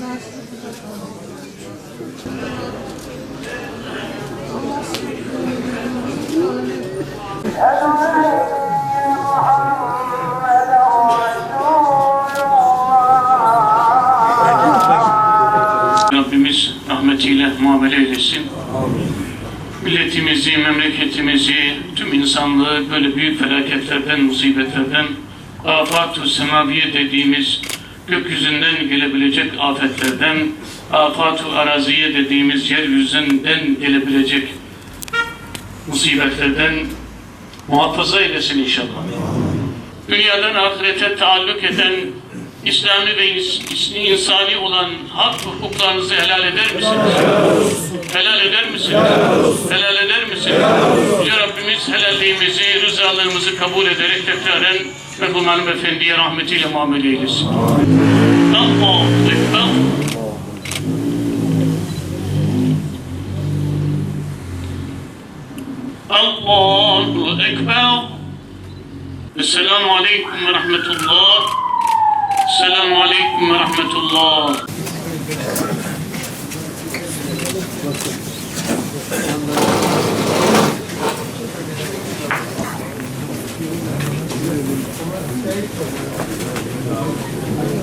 da Rabbimiz rahmetiyle muamele eylesin. Milletimizi, memleketimizi, tüm insanlığı böyle büyük felaketlerden, musibetlerden, afat-ı semaviye dediğimiz gökyüzünden gelebilecek afetlerden, afat-ı araziye dediğimiz yeryüzünden gelebilecek musibetlerden muhafaza eylesin inşallah. Dünyadan ahirete taalluk eden İslami ve ins- insani olan hak hukuklarınızı helal eder misiniz? Helal eder misiniz? Helal eder misiniz? Yüce Rabbimiz helalliğimizi, rızalığımızı kabul ederek tekraren Merhum Hanımefendi'ye rahmetiyle muamele eylesin. Allahu Ekber. Allahu Ekber. Esselamu Aleyküm ve Rahmetullah. Esselamu Aleyküm ve Rahmetullah. Thank you.